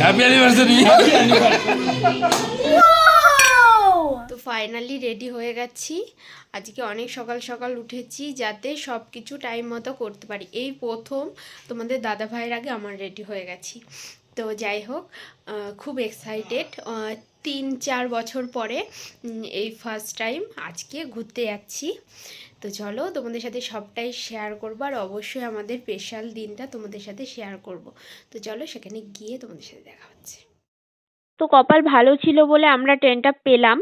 Happy anniversary তো finally ready হয়ে গেছি। আজকে অনেক সকাল সকাল উঠেছি যাতে সব কিছু টাইম মতো করতে পারি। এই প্রথম তোমাদের দাদা ভাইয়ের আগে আমার রেডি হয়ে গেছি। তো যাই হোক খুব এক্সাইটেড তিন চার বছর পরে এই ফার্স্ট টাইম আজকে ঘুরতে যাচ্ছি। তো চলো তোমাদের সাথে সবটাই শেয়ার করব আর অবশ্যই আমাদের স্পেশাল দিনটা তোমাদের সাথে শেয়ার করব। তো চলো সেখানে গিয়ে তোমাদের সাথে দেখা হচ্ছে। তো কপাল ভালো ছিল বলে আমরা ট্রেনটা পেলাম।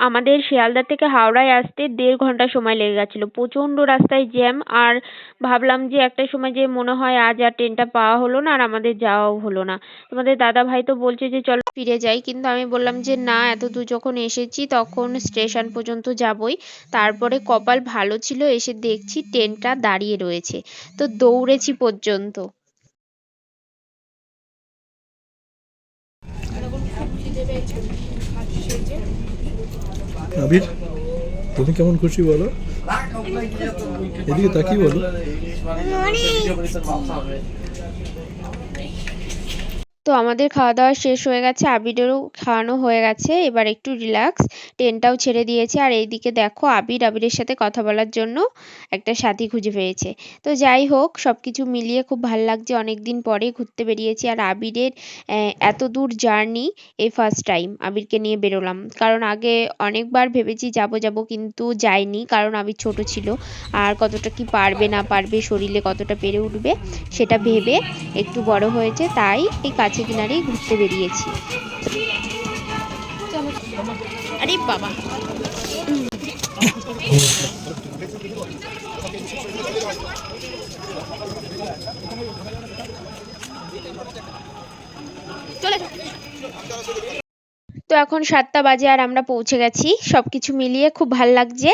আমাদের শিয়ালদা থেকে হাওড়ায় আসতে দেড় ঘণ্টা সময় লেগে গেছিল। প্রচণ্ড রাস্তায় জ্যাম আর ভাবলাম যে একটা সময় যে মনে হয় আজ আর ট্রেনটা পাওয়া হলো না আর আমাদের যাওয়াও হলো না। তোমাদের দাদা ভাই তো বলছে যে, চলো ফিরে যাই। কিন্তু আমি বললাম যে, না, এত দূর যখন এসেছি তখন স্টেশন পর্যন্ত যাবই। তারপরে কপাল ভালো ছিল, এসে দেখছি ট্রেনটা দাঁড়িয়ে রয়েছে। তো দৌড়েছি পর্যন্ত। আবির তুমি কেমন খুশি বলো? এদিকে তাকিয়ে বলো। তো আমাদের খাওয়া দাওয়া শেষ হয়ে গেছে, আবিরেরও খাওয়ানো হয়ে গেছে। এবার একটু রিল্যাক্স ট্রেনটাও ছেড়ে দিয়েছে। আর এইদিকে দেখো, আবির আবিরের সাথে কথা বলার জন্য একটা সাথী খুঁজে পেয়েছে। তো যাই হোক সব কিছু মিলিয়ে খুব ভালো লাগছে। অনেক দিন পরে ঘুরতে বেরিয়েছি আর আবিরের এত দূর জার্নি এই ফার্স্ট টাইম আবিরকে নিয়ে বেরোলাম। কারণ আগে অনেকবার ভেবেছি যাব যাব কিন্তু যাইনি, কারণ আবির ছোট ছিল। আর কতটা কি পারবে না পারবে, শরীরে কতটা পেরে উঠবে, সেটা ভেবে একটু বড় হয়েছে। তাই এই কাছে কিনারেই ঘুরতে বেরিয়েছি। আরে বাবা। চলে তো এখন সাতটা বাজে আর আমরা পৌঁছে গেছি। সব কিছু মিলিয়ে খুব ভালো লাগছে।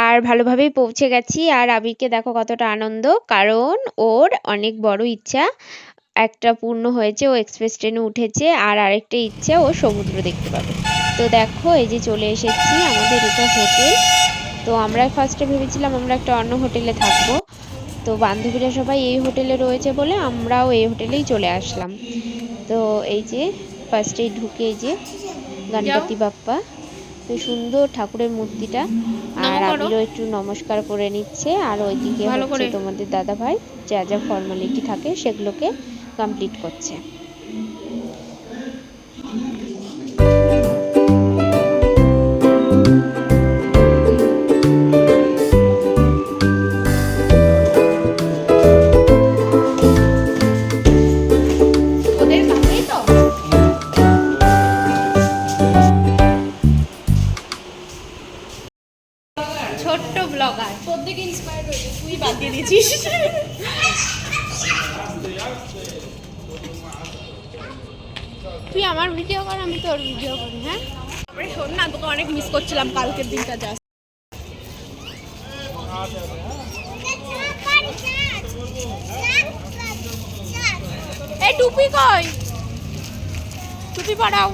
আর ভালোভাবেই পৌঁছে গেছি। আর আবিরকে দেখো কতটা আনন্দ। কারণ ওর অনেক বড় ইচ্ছা। একটা পূর্ণ হয়েছে ও এক্সপ্রেস ট্রেনে উঠেছে আর আরেকটা ইচ্ছে ও সমুদ্র দেখতে পাবে। তো দেখো এই যে চলে এসেছি আমাদের এটা হোটেল তো আমরা ফার্স্টে ভেবেছিলাম আমরা একটা অন্য হোটেলে থাকব। তো বান্ধবীরা সবাই এই হোটেলে রয়েছে বলে আমরাও এই হোটেলেই চলে আসলাম। তো এই যে ফার্স্টেই ঢুকে এই যে গণপতি বাপ্পা। তো সুন্দর ঠাকুরের মূর্তিটা। আর আবিরও একটু নমস্কার করে নিচ্ছে। আর ওইদিকে হচ্ছে তোমাদের দাদা ভাই যা যা ফর্মালিটি থাকে সেগুলোকে কমপ্লিট করছে। তুই আমার ভিডিও কর আমি তোর ভিডিও করি হ্যাঁ? তারপরে শোন না তোকে অনেক মিস করছিলাম কালকের দিনটা যা এই টুপি কই? টুপি পরাও।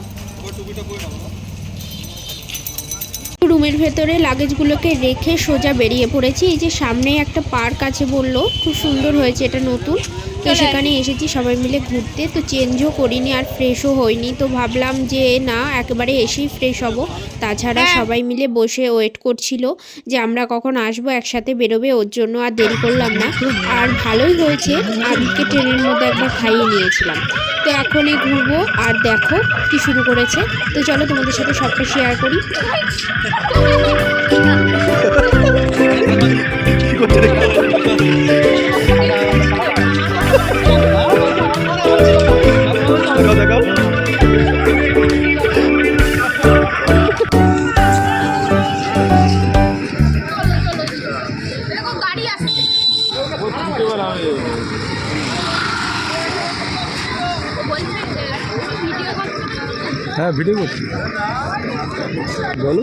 রুমের ভেতরে লাগেজগুলোকে রেখে সোজা বেরিয়ে পড়েছি। এই যে সামনে একটা পার্ক আছে বলল খুব সুন্দর হয়েছে এটা নতুন। তো সেখানে এসেছি সবাই মিলে ঘুরতে। তো চেঞ্জও করিনি আর ফ্রেশও হয়নি তো ভাবলাম যে না একেবারে এসেই ফ্রেশ হব। তাছাড়া হ্যাঁ। সবাই মিলে বসে ওয়েট করছিল যে আমরা কখন আসব একসাথে বেরোবে ওর জন্য আর দেরি করলাম না। আর ভালোই হয়েছে আবিরকে ট্রেনের মধ্যে একবার খাইয়ে নিয়েছিলাম। তো এখনই ঘুরবো আর দেখো কি শুরু করেছে। তো চলো তোমাদের সাথে সবটা শেয়ার করি। হ্যাঁ ভিডিও করছি। বলো।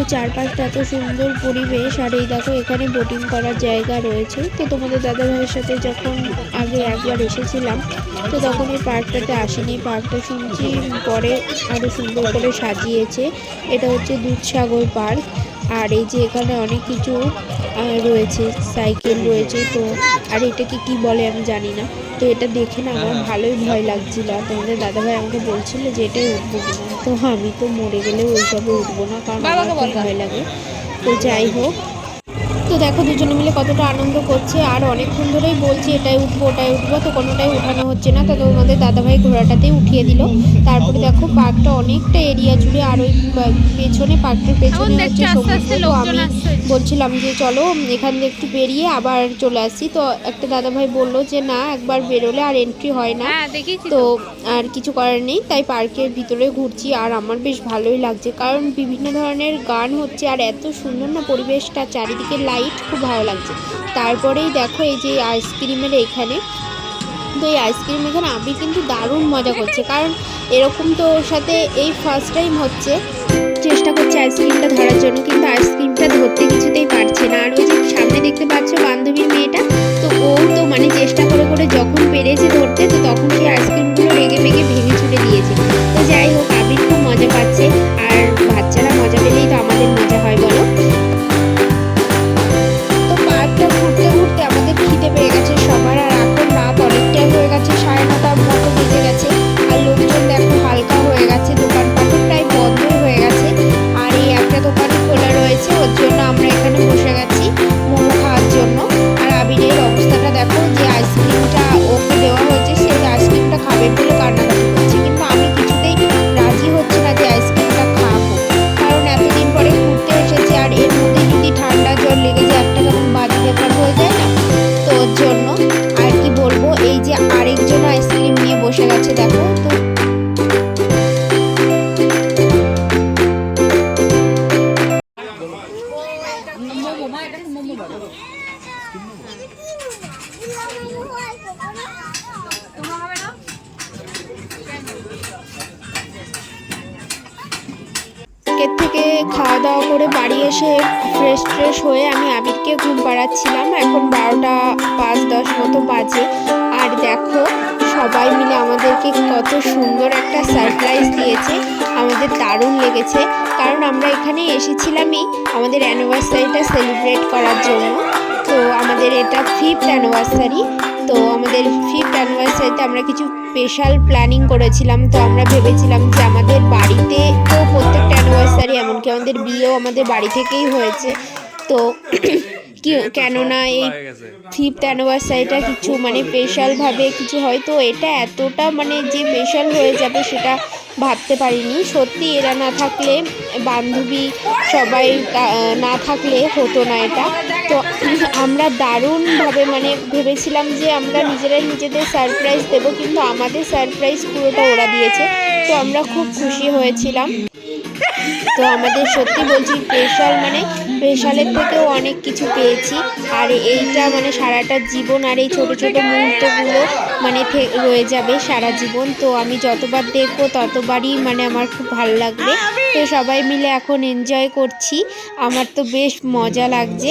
তো চারপাশটা এত সুন্দর পরিবেশ, আর এই দেখো এখানে বোটিং করার জায়গা রয়েছে। তো তোমাদের দাদা ভাইয়ের সাথে যখন আগে একবার এসেছিলাম, তো তখন এই পার্কটাতে আসিনি। পার্কটা শুনছি পরে আরও সুন্দর করে সাজিয়েছে। এটা হচ্ছে দুধসাগর পার্ক। আর এই যে এখানে অনেক কিছু রয়েছে সাইকেল রয়েছে তো আর এটাকে কি বলে আমি জানি না। তো এটা দেখে না আমার ভালোই ভয় লাগছিল। আর তোমাদের দাদাভাই আমাকে বলছিল যে এটাই উঠবো কিনা তো আমি তো মরে গেলে ওইসবে উঠবো না কারণ আমার খুব ভয় লাগে। তো যাই হোক তো দেখো দুজনে মিলে কতটা আনন্দ করছে আর অনেকক্ষণ ধরেই বলছে এটাই উঠবো ওটাই উঠবো। তো কোনোটাই উঠানো হচ্ছে না। তো তোমাদের দাদাভাই ঘোড়াটাতেই উঠিয়ে দিল। তারপরে দেখো পার্কটা অনেকটা এরিয়া জুড়ে আর ওই পেছনে পার্কটার পেছনে হচ্ছে সমুদ্র। তো আমি বলছিলাম যে চলো এখান দিয়ে একটু বেরিয়ে আবার চলে আসি। তো একটা দাদাভাই বলল যে না একবার বেরোলে আর এন্ট্রি হয় না। হ্যাঁ তো আর কিছু করার নেই তাই পার্কের ভিতরে ঘুরছি। আর আমার বেশ ভালোই লাগছে কারণ বিভিন্ন ধরনের গান হচ্ছে আর এত সুন্দর না পরিবেশটা চারিদিকে লাইট খুব ভালো লাগছে। তারপরেই দেখো এই যে আইসক্রিমের এখানে। তো এই আইসক্রিম এখানে আমি কিন্তু দারুণ মজা করছে। কারণ এরকম তো ওর সাথে এই ফার্স্ট টাইম হচ্ছে। চেষ্টা করছে আইসক্রিমটা ধরার জন্য, কিন্তু আইসক্রিমটা ধরতে কিছুতেই পারছে না। আর ওই যে সামনে দেখতে পাচ্ছ বান্ধবীর মেয়েটা, তো ও তো মানে চেষ্টা করে করে যখন পেরেছে ধরতে, তো তখন সেই আইসক্রিমগুলো রেগে মেগে ভেঙে ছুটে দিয়েছে। এসে ফ্রেশ ট্রেশ হয়ে আমি আবিরকে ঘুম পাড়াচ্ছিলাম। এখন বারোটা পাঁচ দশ মতো বাজে। আর দেখো, সবাই মিলে আমাদেরকে কত সুন্দর একটা সারপ্রাইজ দিয়েছে। আমাদের দারুণ লেগেছে। কারণ আমরা এখানে এসেছিলামই আমাদের অ্যানিভার্সারিটা সেলিব্রেট করার জন্য। তো আমাদের এটা ফিফথ অ্যানিভার্সারি তো আমাদের ফিফথ অ্যানিভার্সারিতে আমরা কিছু স্পেশাল প্ল্যানিং করেছিলাম। তো আমরা ভেবেছিলাম যে আমাদের বাড়িতে তো প্রত্যেকটা অ্যানিভার্সারি এমনকি আমাদের বিয়েও আমাদের বাড়ি থেকেই হয়েছে। তো কেননা এই ফিফথ অ্যানিভার্সারিটা কিছু মানে স্পেশালভাবে কিছু হয়তো এটা এতটা মানে যে স্পেশাল হয়ে যাবে সেটা ভাবতে পারিনি। সত্যি এরা না থাকলে বান্ধবী সবাই না থাকলে হতো না এটা। তো আমরা দারুণভাবে মানে ভেবেছিলাম যে আমরা নিজেরাই নিজেদের সারপ্রাইজ দেবো, কিন্তু আমাদের সারপ্রাইজ পুরোটা ওরা দিয়েছে। তো আমরা খুব খুশি হয়েছিলাম। তো আমাদের সত্যি বলছি স্পেশাল মানে স্পেশালের থেকেও অনেক কিছু পেয়েছি। আর এইটা মানে সারাটা জীবন আর এই ছোটো ছোটো মুহূর্তগুলো মানে রয়ে যাবে সারা জীবন। তো আমি যতবার দেখব ততবারই মানে আমার খুব ভালো লাগবে। তো সবাই মিলে এখন এনজয় করছি। আমার তো বেশ মজা লাগছে।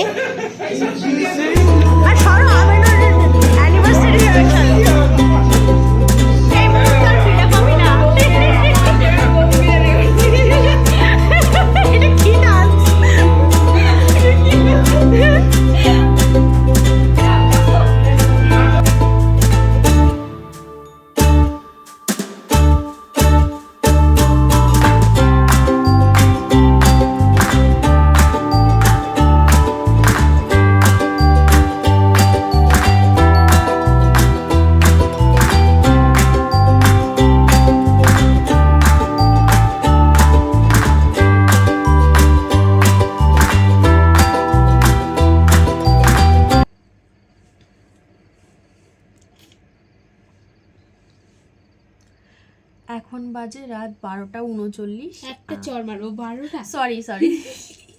এখন বাজে রাত বারোটা উনচল্লিশ। একটা চর মারবো বারোটা? সরি সরি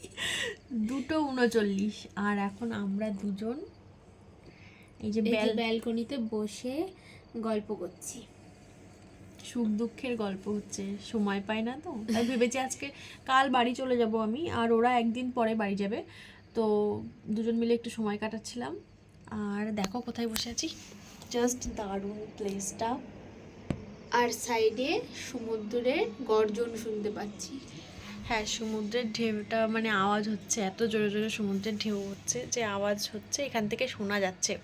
দুটো উনচল্লিশ। আর এখন আমরা দুজন এই যে ব্যালকনিতে বসে গল্প করছি। সুখ দুঃখের গল্প হচ্ছে সময় পাই না তো তাই ভেবেছি আজকে কাল বাড়ি চলে যাব আমি আর ওরা একদিন পরে বাড়ি যাবে। তো দুজন মিলে একটু সময় কাটাচ্ছিলাম। আর দেখো কোথায় বসে আছি। জাস্ট দারুণ প্লেসটা আর সাইডে সমুদ্রের গর্জন শুনতে পাচ্ছি। হ্যাঁ সমুদ্রের ঢেউটা মানে আওয়াজ হচ্ছে এত জোরে জোরে সমুদ্রের ঢেউ হচ্ছে যে আওয়াজ হচ্ছে এখান থেকে শোনা যাচ্ছে।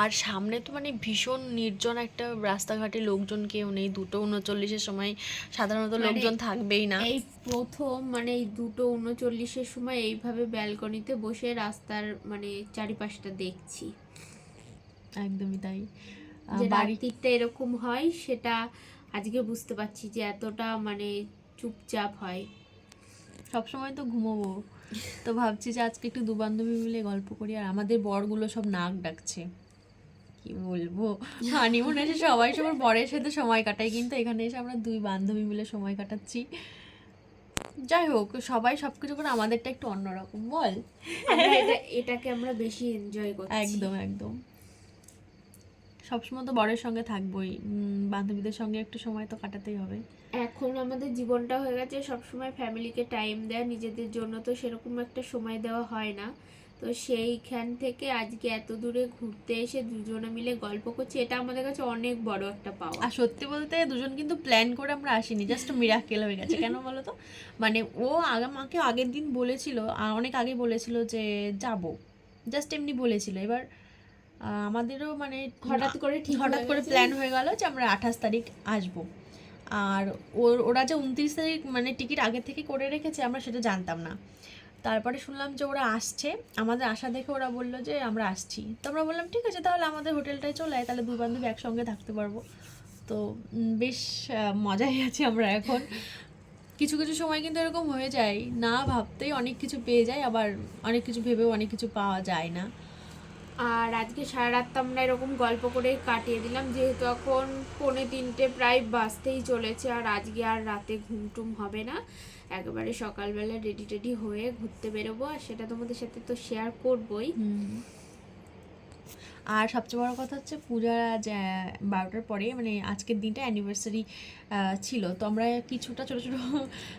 আর সামনে তো মানে ভীষণ নির্জন একটা রাস্তাঘাটে লোকজন কেউ নেই দুটো উনচল্লিশের সময় সাধারণত মানে লোকজন থাকবেই না। এই প্রথম মানে এই দুটো উনচল্লিশের সময় এইভাবে ব্যালকনিতে বসে রাস্তার মানে চারিপাশটা দেখছি। একদমই তাই। আহ, যে বাড়ি রাত্রিটা এরকম হয় সেটা আজকে বুঝতে পারছি যে এতটা মানে চুপচাপ হয়। সবসময় তো ঘুমোবো। তো ভাবছি যে আজকে একটু দু বান্ধবী মিলে গল্প করি আর আমাদের বরগুলো সব নাক ডাকছে। কি বলব? হানিমুন এসে সবাই সবার বরের সাথে সময় কাটাই কিন্তু এখানে এসে আমরা দুই বান্ধবী মিলে সময় কাটাচ্ছি। যাই হোক সবাই সবকিছু করে আমাদেরটা একটু অন্যরকম বল? এটাকে আমরা বেশি এনজয় করছি। একদম একদম। সবসময় তো বরের সঙ্গে থাকবোই। বান্ধবীদের সঙ্গে একটু সময় তো কাটাতেই হবে। এখন আমাদের জীবনটা হয়ে গেছে সবসময় ফ্যামিলিকে টাইম দেয়া নিজেদের জন্য তো সেরকম একটা সময় দেওয়া হয় না। তো সেইখান থেকে আজকে এত দূরে ঘুরতে এসে দুজনে মিলে গল্প করছি এটা আমাদের কাছে অনেক বড় একটা পাওয়া। আর সত্যি বলতে দুজন কিন্তু প্ল্যান করে আমরা আসিনি জাস্ট মিরাকেল হয়ে গেছে। কেন বলো তো? মানে ও আগে আমাকে আগের দিন বলেছিল অনেক আগে বলেছিল যে যাব। জাস্ট এমনি বলেছিল। এবার আমাদেরও মানে হঠাৎ করে ঠিক হঠাৎ করে প্ল্যান হয়ে গেল যে আমরা আঠাশ তারিখ আসব। আর ওর ওরা যে উনত্রিশ তারিখ মানে টিকিট আগে থেকে করে রেখেছে আমরা সেটা জানতাম না। তারপরে শুনলাম যে ওরা আসছে। আমাদের আশা দেখে ওরা বলল যে আমরা আসছি। তো আমরা বললাম ঠিক আছে তাহলে আমাদের হোটেলটায় চলে আয় তাহলে দুই বান্ধবী একসঙ্গে থাকতে পারব। তো বেশ মজাই আছি আমরা এখন। কিছু কিছু সময় কিন্তু এরকম হয়ে যায়। না ভাবতেই অনেক কিছু পেয়ে যায় আবার অনেক কিছু ভেবেও অনেক কিছু পাওয়া যায় না। আর আজকে সারা রাত আমরা এরকম গল্প করে কাটিয়ে দিলাম, যেহেতু এখন পৌনে তিনটে প্রায় বাঁচতেই চলেছে আর আজকে আর রাতে ঘুম টুম হবে না একেবারে সকালবেলা রেডি টেডি হয়ে ঘুরতে বেরোবো আর সেটা তোমাদের সাথে তো শেয়ার করবোই। আর সবচেয়ে বড় কথা হচ্ছে পূজা আজ বারোটার পরে মানে আজকের দিনটা অ্যানিভার্সারি ছিল। তো আমরা কিছুটা ছোটো ছোটো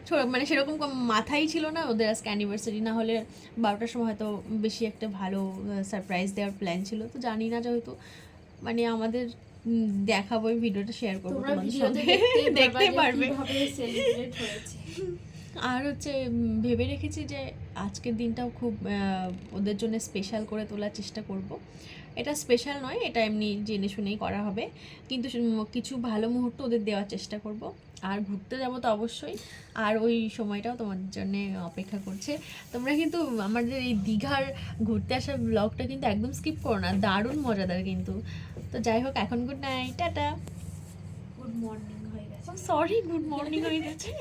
ছোটো মানে সেরকম মাথাই ছিল না ওদের আজকে অ্যানিভার্সারি না হলে বারোটার সময় হয়তো বেশি একটা ভালো সারপ্রাইজ দেওয়ার প্ল্যান ছিল। তো জানি না যেহেতু মানে আমাদের দেখাবো এই ভিডিওটা শেয়ার করব তোমাদের দেখতে পারবে আর হচ্ছে ভেবে রেখেছি যে আজকের দিনটাও খুব ওদের জন্য স্পেশাল করে তোলার চেষ্টা করব। এটা স্পেশাল নয় এটা এমনি জেনে শুনেই করা হবে। কিন্তু কিছু ভালো মুহূর্ত ওদের দেওয়ার চেষ্টা করব। আর ঘুরতে যাব তো অবশ্যই। আর ওই সময়টাও তোমাদের জন্য অপেক্ষা করছে। তোমরা কিন্তু আমাদের এই দীঘার ঘুরতে আসা ব্লগটা কিন্তু একদম স্কিপ করো না দারুণ মজাদার কিন্তু। তো যাই হোক এখন good night tata. Good morning হয়ে গেছে। সরি গুড মর্নিং হয়ে গেছে।